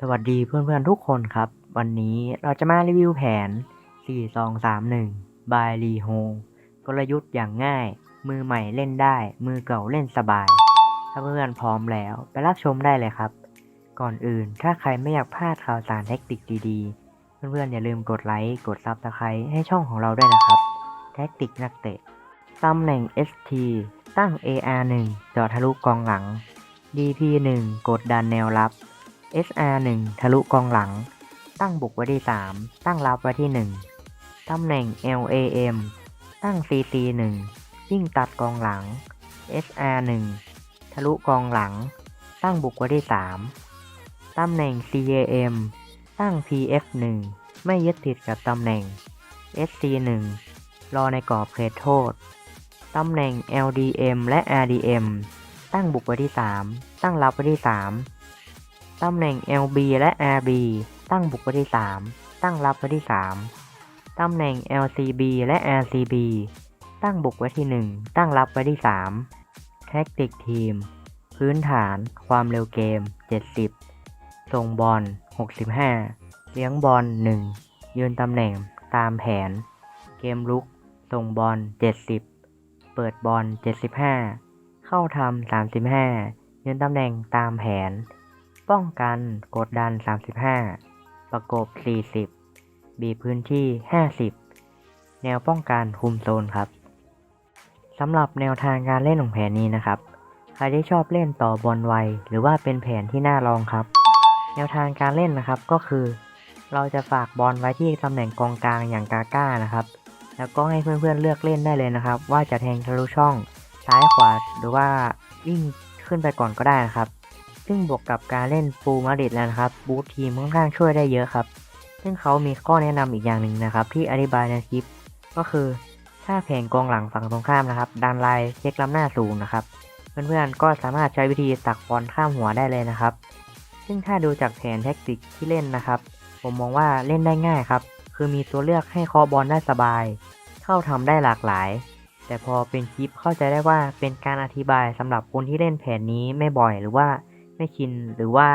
สวัสดีเพื่อนๆทุกคนครับ วันนี้เราจะมารีวิวแผน 4 2 3 1 บายรีโฮกลยุทธ์อย่างง่าย มือใหม่เล่นได้ มือเก่าเล่นสบาย ถ้าเพื่อนๆพร้อมแล้วไปรับชมได้เลยครับ ก่อนอื่นถ้าใครไม่อยากพลาดข่าวสารแท็กติกดีๆ เพื่อนๆอย่าลืมกดไลค์ กดซับสไครต์ให้ช่องของเราด้วยนะครับแท็กติกนักเตะตำแหน่ง ST ตั้ง AR1 เจาะทะลุกองหลัง DP1 กดดันแนวรับ SR1 ทะลุกองหลัง ตั้งบุกไว้ที่ 3 ตั้งรับไว้ที่ 1 ตำแหน่ง LAM ตั้ง CC1 วิ่งตัดกองหลัง SR1 ทะลุกองหลัง ตั้งบุกไว้ที่ 3 ตำแหน่ง CAM ตั้ง PF1 ไม่ยึดติดกับตำแหน่ง SC1 รอในกรอบเขตโทษ ตำแหน่ง LDM และ RDM ตั้งบุกไว้ที่ 3 ตั้งรับไว้ที่ 3 ตำแหน่ง LB และ RB ตั้งบุกไว้ที่ 3 ตั้งรับไว้ที่ 3 ตำแหน่ง LCB และ RCB ตั้งบุกไว้ที่ 1 ตั้งรับไว้ที่ 3 แท็กติกทีม พื้นฐาน ความเร็วเกม 70 ส่งบอล 65 เลี้ยงบอล 1 ยืนตำแหน่งตามแผน เกมลุก ส่งบอล 70 เปิดบอล 75 เข้าทำ35 ยืนตำแหน่งตามแผน ป้องกันกดดัน 35 ประกบ 40 บีพื้นที่ 50 แนวป้องกันคุมโซนครับสำหรับแนวทางการเล่นของแผนนี้นะครับ ใครที่ชอบเล่นต่อบอลไว หรือว่าเป็นแผนที่น่าลองครับ แนวทางการเล่นนะครับก็คือ เราจะฝากบอลไว้ที่ตำแหน่งกองกลางอย่างกาก้านะครับ แล้วก็ให้เพื่อนๆเลือกเล่นได้เลยนะครับ ว่าจะแทงทะลุช่องซ้ายขวาหรือว่าวิ่งขึ้นไปก่อนก็ได้นะครับ ซึ่งบวกกับการเล่นฟูมาดริดแล้วนะครับ บูททีมค่อนข้างช่วยได้เยอะครับ ซึ่งเขามีข้อแนะนำอีกอย่างหนึ่งนะครับ ที่อธิบายในคลิป ก็คือถ้าแผงกองหลังฝั่งตรงข้ามนะครับ ดันไลน์เช็คล้ำหน้าสูงนะครับ เพื่อนๆก็สามารถใช้วิธีตักบอลข้ามหัวได้เลยนะครับ ซึ่งถ้าดูจากแผนแท็กติกที่เล่นนะครับ ผมมองว่าเล่นได้ง่ายครับ คือมีตัวเลือกให้คาะบอลได้สบาย เข้าทำได้หลากหลาย แต่พอเป็นคลิปเข้าใจได้ว่าเป็นการอธิบายสำหรับคนที่เล่นแผนนี้ไม่บ่อยหรือว่า ไม่ชินหรือว่า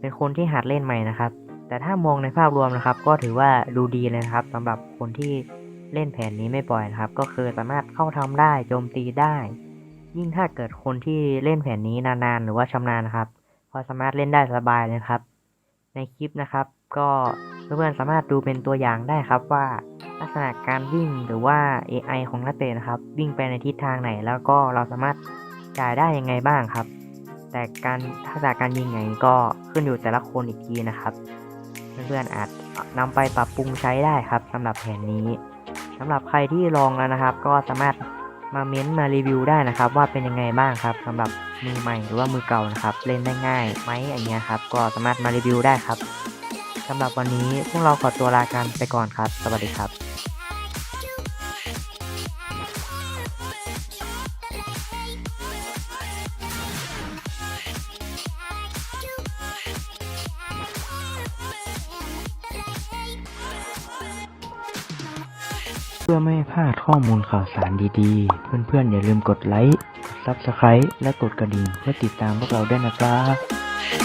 เป็นคนที่หัดเล่นใหม่นะครับ แต่ถ้ามองในภาพรวมนะครับ ก็ถือว่าดูดีเลยนะครับสำหรับคนที่เล่นแผนนี้ไม่บ่อยนะครับ ก็คือสามารถเข้าทำได้โจมตีได้ ยิ่งถ้าเกิดคนที่เล่นแผนนี้นานๆ หรือว่าชำนาญนะครับ พอสามารถเล่นได้สบายเลยครับ ในคลิปนะครับ ก็เพื่อนๆสามารถดูเป็นตัวอย่างได้ครับว่าลักษณะการวิ่งหรือว่า AI ของนักเตะนะครับ วิ่งไปในทิศทางไหน แล้วก็เราสามารถจ่ายได้ยังไงบ้างครับ แต่การทักษะการยิงไงก็ขึ้นอยู่แต่ละคนอีกทีนะครับ เพื่อนๆอาจนำไปปรับปรุงใช้ได้ครับสำหรับแผนนี้สำหรับใครที่ลองแล้วนะครับ ก็สามารถมาเม้นต์มารีวิวได้นะครับ ว่าเป็นยังไงบ้างครับสำหรับมือใหม่หรือว่ามือเก่านะครับ เล่นได้ง่ายไหมอย่างเงี้ยครับ ก็สามารถมารีวิวได้ครับสำหรับวันนี้พวกเราขอตัวลากันไปก่อนครับ สวัสดีครับ พื่อไม่ให้พลาดข้อมูลข่าวสารดีๆ เพื่อนๆอย่าลืมกดไลค์ กดซับสไคร b e และกดกระดิ่งเพื่อติดตามพวกเราด้วยนะครับ